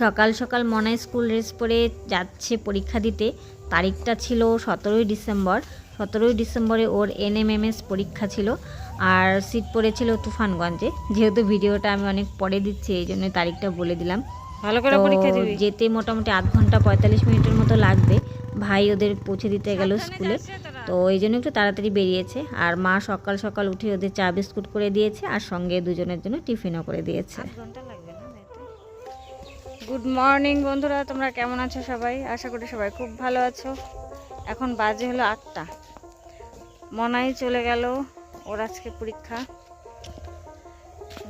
সকাল সকাল মনায় school dress পরে যাচ্ছে পরীক্ষা দিতে। তারিখটা ছিল সতেরোই ডিসেম্বর। সতেরোই ডিসেম্বরে ওর এনএমএমএস পরীক্ষা ছিল আর সিট পড়েছিল তুফানগঞ্জে। যেহেতু ভিডিওটা আমি অনেক পরে দিচ্ছি এই জন্য তারিখটা বলে দিলাম। ভালো করে পরীক্ষা দিবি। যেতে মোটামুটি আধ ঘণ্টা পঁয়তাল্লিশ মিনিটের মতো লাগবে। ভাই ওদের পৌঁছে দিতে গেল স্কুলে। তো এই জন্য একটু তাড়াতাড়ি বেরিয়েছে। আর মা সকাল সকাল উঠে ওদের চা বিস্কুট করে দিয়েছে আর সঙ্গে দুজনের জন্য টিফিনও করে দিয়েছে। গুড মর্নিং বন্ধুরা। তোমরা কেমন আছো সবাই? আশা করি সবাই খুব ভালো আছো। এখন বাজে হলো আটটা। মনাই চলে গেল ওর আজকে পরীক্ষা।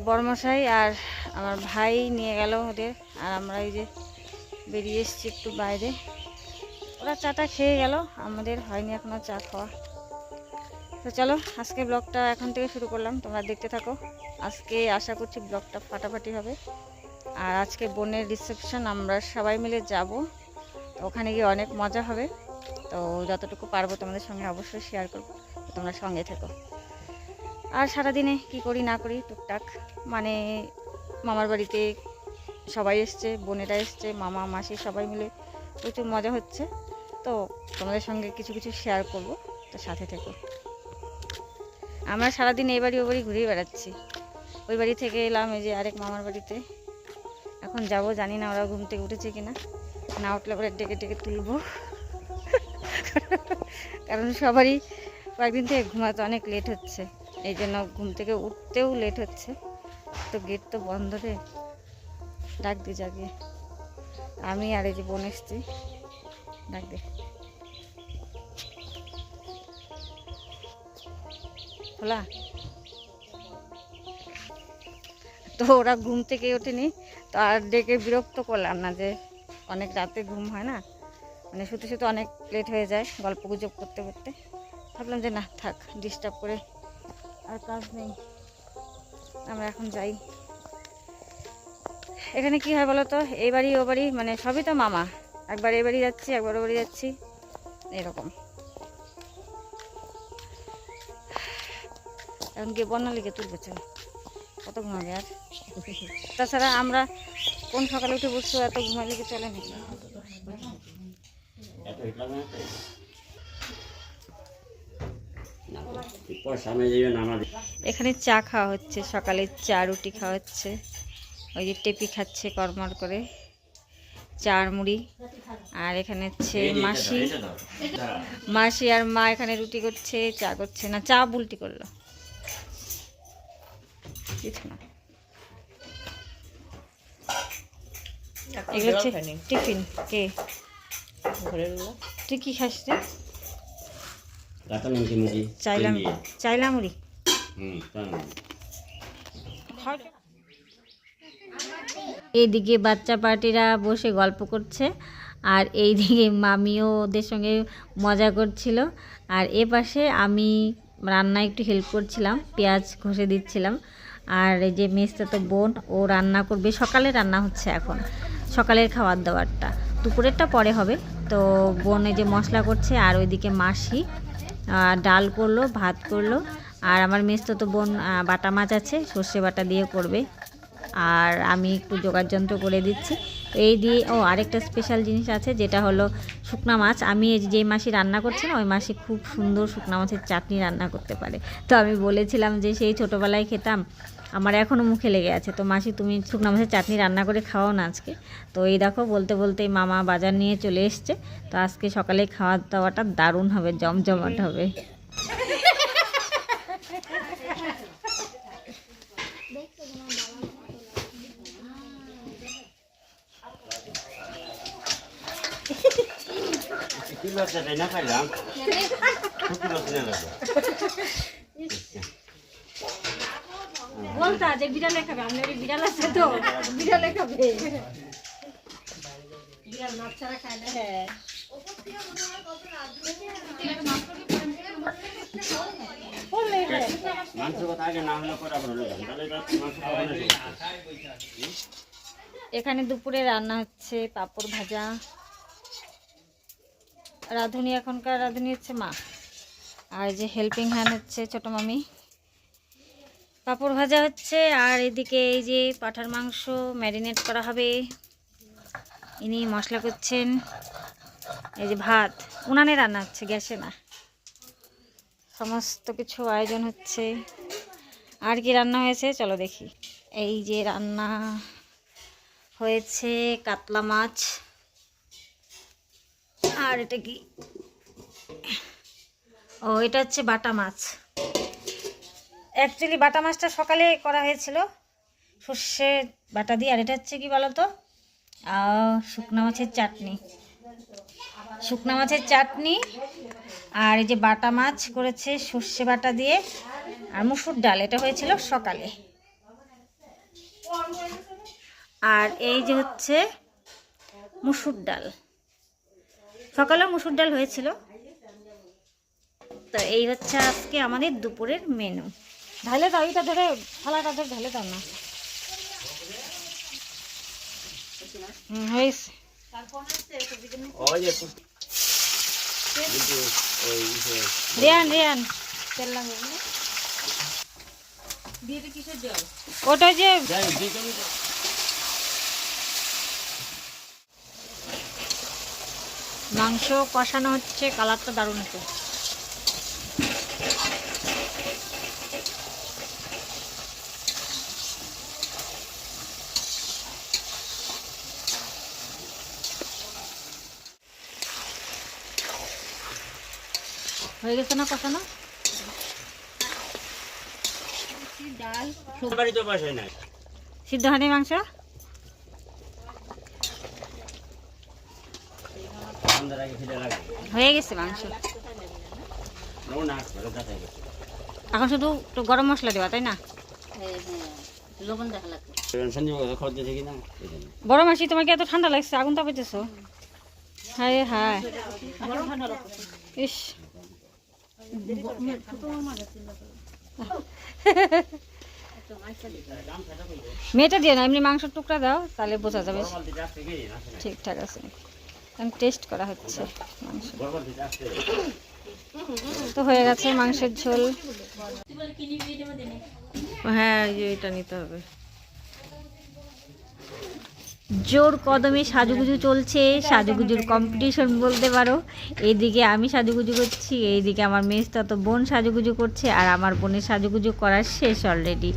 বর্মশাই আর আমার ভাই নিয়ে গেল ওদের। আর আমরা এই যে বেরিয়ে এসেছি একটু বাইরে। ওরা চাটা খেয়ে গেল। আমাদের হয়নি এখনও চা খাওয়া। তো চলো, আজকে ব্লগটা এখন থেকে শুরু করলাম। তোমরা দেখতে থাকো। আজকে আশা করছি ব্লগটা ফাটাফাটি হবে। আর আজকে বোনের রিসেপশন আমরা সবাই মিলে যাব। তো ওখানে গিয়ে অনেক মজা হবে। তো যতটুকু পারব তোমাদের সঙ্গে অবশ্যই শেয়ার করব। তোমরা সঙ্গে থেকো। আর সারাদিনে কি করি না করি, টুকটাক। মানে মামার বাড়িতে সবাই এসছে, বোনেরা এসছে, মামা, মাসি সবাই মিলে প্রচুর মজা হচ্ছে। তো তোমাদের সঙ্গে কিছু কিছু শেয়ার করব। তো সাথে থেকো। আমরা সারাদিন এই বাড়ি ও বাড়ি ঘুরেই বেড়াচ্ছি। ওই বাড়ি থেকে এলাম এই যে আরেক মামার বাড়িতে। এখন যাব, জানি না ওরা ঘুম থেকে উঠেছে কিনা। না উঠলে পরে ডেকে ডেকে তুলবো। কারণ সবারই কয়েকদিন থেকে ঘুমাতে অনেক লেট হচ্ছে। এই জন্য ঘুম থেকে উঠতেও লেট হচ্ছে। তো গেট তো বন্ধ রে। ডাক দি জাগে। আমি আর এই যে বোন এসছি। ডাক দে। তো ওরা ঘুম থেকে ওঠেনি। তো আর ডেকে বিরক্ত করলাম না যে অনেক রাতে ঘুম হয় না। মানে শুতে শুতে অনেক লেট হয়ে যায় গল্প গুজব করতে করতে। ভাবলাম যে না, থাক ডিস্টার্ব করে আর কাজ নেই। আমরা এখন যাই। এখানে কি হয় বলো তো এই বাড়ি, ও বাড়ি মানে সবই তো মামা। একবার এই বাড়ি যাচ্ছি, একবার ও বাড়ি যাচ্ছি। এরকম। এখন গিয়ে লিখে তুলবে, চল। কত ঘুমাবে আর? তাছাড়া আমরা কোন সকালে উঠে বসছো এত ঘুমালে কি চলে নাকি? আমাদের এখানে চা খাওয়া হচ্ছে সকালে চা রুটি খাওয়া হচ্ছে। ওই যে টেপি খাচ্ছে কর্মর করে। চার মুড়ি। আর এখানে হচ্ছে মাসি। মাসি আর মা এখানে রুটি করছে চা করছে না চা বুলটি করল। কিছু না। এগুলো হচ্ছে টিফিন কে? তুই কি খাস রে? চাইলাম চাইলাম এইদিকে বাচ্চা পার্টিরা বসে গল্প করছে আর এইদিকে মামিও ওদের সঙ্গে মজা করছিল। আর এ পাশে আমি রান্না একটু হেল্প করছিলাম পেঁয়াজ ঘষে দিচ্ছিলাম। আর এই যে মেসটা তো বোন, ও রান্না করবে। সকালে রান্না হচ্ছে এখন। সকালের খাবার দাবারটা। দুপুরেরটা পরে হবে। তো বোন এই যে মশলা করছে, আর ওইদিকে মাসি ডাল করল, ভাত করল। আর আমার মেসতো তো বোন বাটা মাছ আছে, সর্ষে বাটা দিয়ে করবে। আর আমি একটু জোগাড় যন্ত্র করে দিচ্ছি। তো এই দিয়ে, ও, আরেকটা স্পেশাল জিনিস আছে, যেটা হলো শুকনা মাছ। আমি এই যে মাসি রান্না করছে না, ওই মাসি খুব সুন্দর শুকনা মাছের চাটনি রান্না করতে পারে। তো আমি বলেছিলাম যে সেই ছোটোবেলায় খেতাম, আমার এখনও মুখে লেগে আছে। তো মাসি, তুমি শুকনা মাছের চাটনি রান্না করে খাওয়াও না আজকে। তো এই দেখো, বলতে বলতে মামা বাজার নিয়ে চলে এসছে। তো আজকে সকালে খাওয়া দাওয়াটা দারুণ হবে, জমজমাট হবে। কি ব্যবসা তাই না খাইলাম শুক্র কিনে লাগবে বলতা যে বিড়ালে খাবে আপনার বিড়াল আছে তো বিড়ালে খাবে বিড়াল মাছ ছাড়া খায় না হ্যাঁ এখানে দুপুরে রান্না হচ্ছে পাঁপড় ভাজা রাঁধুনি এখনকার রাঁধুনি হচ্ছে মা। আর যে হেল্পিং হ্যান্ড হচ্ছে ছোট মামি। পাঁপড় ভাজা হচ্ছে, আর এদিকে এই যে পাঠার মাংস ম্যারিনেট করা হবে। ইনি মশলা করছেন। এই যে ভাত, উনানে রান্না হচ্ছে, গ্যাসে না। সমস্ত কিছু আয়োজন হচ্ছে। আর কি রান্না হয়েছে, চলো দেখি। এই যে রান্না হয়েছে কাতলা মাছ। আর এটা কি? ও, এটা হচ্ছে বাটা মাছ। অ্যাকচুয়ালি বাটা মাছটা সকালে করা হয়েছিল। সর্ষে বাটা দিয়ে, আর এটা হচ্ছে কি বলতো? শুকনা মাছের চাটনি। শুকনা মাছের চাটনি, আর এই যে বাটা মাছ করেছে সর্ষে বাটা দিয়ে, আর মুসুর ডাল, এটা হয়েছিল সকালে। আর এই যে হচ্ছে মুসুর ডাল। সকালেও মুসুর ডাল হয়েছিল। তো এই হচ্ছে আজকে আমাদের দুপুরের মেনু ঢালে দাও এটা ধরে থালাটা ধরে ঢালে দাও হয়েছে। রিয়ান রিয়ান তেল না? ওটা যে যাই দিই তুমি তো। মাংস কষানো হচ্ছে কালারটা দারুণ তো হয়ে গেছে না কষানো? সিদ্ধ হয়নি মাংস আমাদের আগে খিদে লাগে হয়ে গেছে মাংস। এখন শুধু একটু গরম মশলা দেওয়া তাই না। বড় মাসি তোমাকে এত ঠান্ডা লাগছে আগুন তাপাইতেছো হায় হায়। ইস। মেয়েটা দিয়ে না এমনি মাংসের টুকরা দাও তাহলে বোঝা যাবে। ঠিকঠাক আছে। এখন টেস্ট করা হচ্ছে মাংস। তো হয়ে গেছে মাংসের ঝোল। হ্যাঁ এটা নিতে হবে। জোর কদমে সাজুগুজু চলছে, সাজুগুজুর কম্পিটিশন বলতে পারো। এইদিকে আমি সাজুগুজু করছি, এইদিকে আমার মেজটা তো বোন সাজুগুজু করছে, আর আমার বোনের সাজুগুজু করার শেষ অলরেডি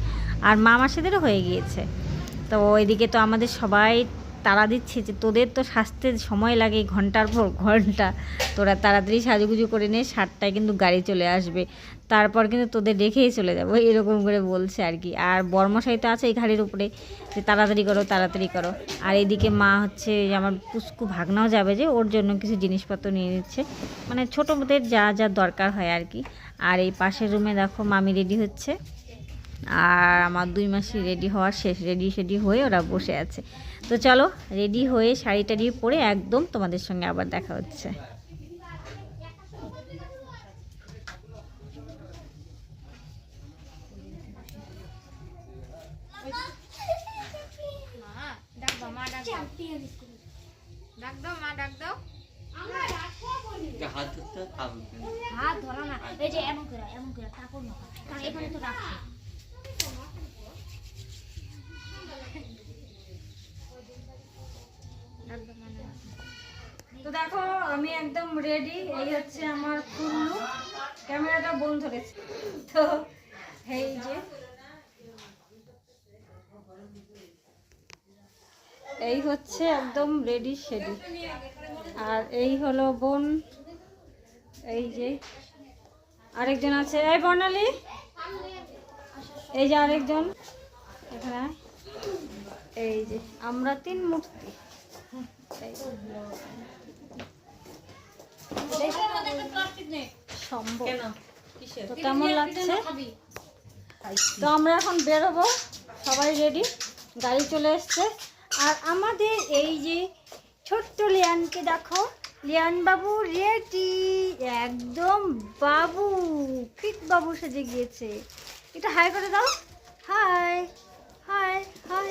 আর মা মাসিদেরও হয়ে গিয়েছে। তো ওইদিকে তো আমাদের সবাই তাড়া দিচ্ছে যে তোদের তো সাজতে সময় লাগে ঘণ্টার পর ঘণ্টা। তোরা তাড়াতাড়ি সাজুগুজু করে নে, সাতটায় কিন্তু গাড়ি চলে আসবে। তারপর কিন্তু তোদের রেখেই চলে যাব, এরকম করে বলছে আর কি। আর বর্মশাই তো আছে এই ঘাড়ির উপরে, যে তাড়াতাড়ি করো তাড়াতাড়ি করো। আর এইদিকে মা হচ্ছে আমার পুস্কু ভাগনাও যাবে যে, ওর জন্য কিছু জিনিসপত্র নিয়ে নিচ্ছে। মানে ছোটোদের যা যা দরকার হয় আর কি। আর এই পাশের রুমে দেখো মামি রেডি হচ্ছে। আর আমার দুই মাসি রেডি হওয়ার শেষ রেডি সেডি হয়ে ওরা বসে আছে। তো চলো রেডি হয়ে শাড়ি টাড়ি পরে একদম তোমাদের সঙ্গে আবার দেখা হচ্ছে। হাত ধরা না। এই যে এমন করে এমন করে কাপড় না। কারণ এখানে তো রাখছে। দেখো, আমি একদম রেডি এই হচ্ছে আমার কুল্লু। ক্যামেরাটা বন্ধ ধরেছে তো, এই যে। এই হচ্ছে একদম রেডি শেডি আর এই হলো বোন। এই যে। আরেকজন আছে। এই বর্ণালী। এই যে আরেকজন। এখানে এই যে, আমরা তিন মূর্তি। এই। সম্ভব। তো কেমন লাগছে? তো আমরা এখন বেরোবো সবাই রেডি গাড়ি চলে এসছে। আর আমাদের এই যে ছোট্ট লিয়ানকে দেখো। লিয়ান বাবু রেডি একদম বাবু ফিট বাবু সেজে গিয়েছে। এটা হাই করে দাও। হাই হাই হাই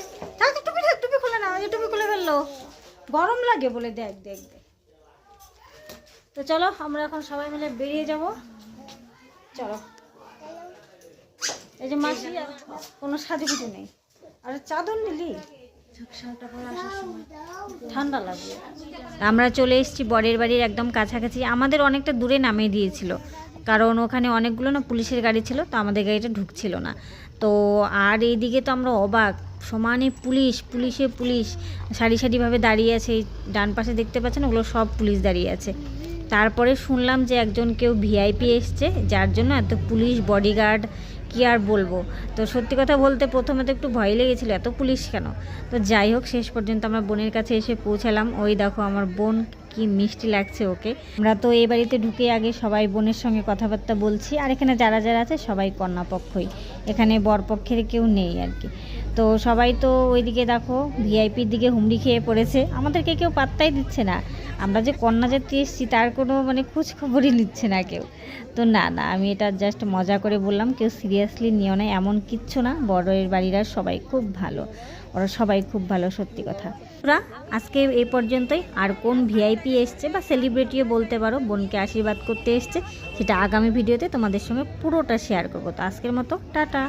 টুপি টুপি খুলে না টুপি খুলে ফেলল। গরম লাগে বলে দেখ দেখ দেখ। তো চলো, আমরা এখন সবাই মিলে বেরিয়ে যাব। চলো। এই যে মাসি, কোনো সাজুগুজু নেই। আর চাদর নিলি? ঠান্ডা লাগবে। আমরা চলে এসেছি বরের বাড়ির একদম কাছাকাছি। আমাদের অনেকটা দূরে নামিয়ে দিয়েছিল। কারণ ওখানে অনেকগুলো না পুলিশের গাড়ি ছিল, তো আমাদের গাড়িটা ঢুকছিল না। তো আর এইদিকে তো আমরা অবাক। সমানে পুলিশ, পুলিশে পুলিশ। সারি সারিভাবে দাঁড়িয়ে আছে। এই ডান পাশে দেখতে পাচ্ছেন, ওগুলো সব পুলিশ দাঁড়িয়ে আছে। তারপরে শুনলাম যে একজন কেউ ভিআইপি এসছে, যার জন্য এত পুলিশ বডিগার্ড কি আর বলব? তো সত্যি কথা বলতে প্রথমে তো একটু ভয় লেগেছিলো, এত পুলিশ কেন? তো যাই হোক, শেষ পর্যন্ত আমরা বোনের কাছে এসে পৌঁছালাম। ওই দেখো আমার বোন, কি মিষ্টি লাগছে ওকে। আমরা তো এই বাড়িতে ঢুকে আগে সবাই বোনের সঙ্গে কথাবার্তা বলছি, আর এখানে যারা যারা আছে সবাই কন্যাপক্ষই। এখানে বরপক্ষের কেউ নেই আর কি। তো সবাই তো ওইদিকে দেখো ভিআইপির দিকে হুমড়ি খেয়ে পড়েছে। আমাদেরকে কেউ পাত্তাই দিচ্ছে না। আমরা যে কন্যা যাত্রী এসেছি, তার কোনো মানে খোঁজখবরই নিচ্ছে না কেউ। তো না না, আমি এটা জাস্ট মজা করে বললাম, কেউ সিরিয়াসলি নিও না, এমন কিচ্ছু না। বড়ের বাড়িরা সবাই খুব ভালো। ওরা সবাই খুব ভালো, সত্যি কথা। ওরা আজকে এই পর্যন্তই। আর কোন ভিআইপি এসছে বা সেলিব্রিটিও বলতে পারো, বোনকে আশীর্বাদ করতে এসছে, সেটা আগামী ভিডিওতে তোমাদের সঙ্গে পুরোটা শেয়ার করব। তো আজকের মতো, টাটা।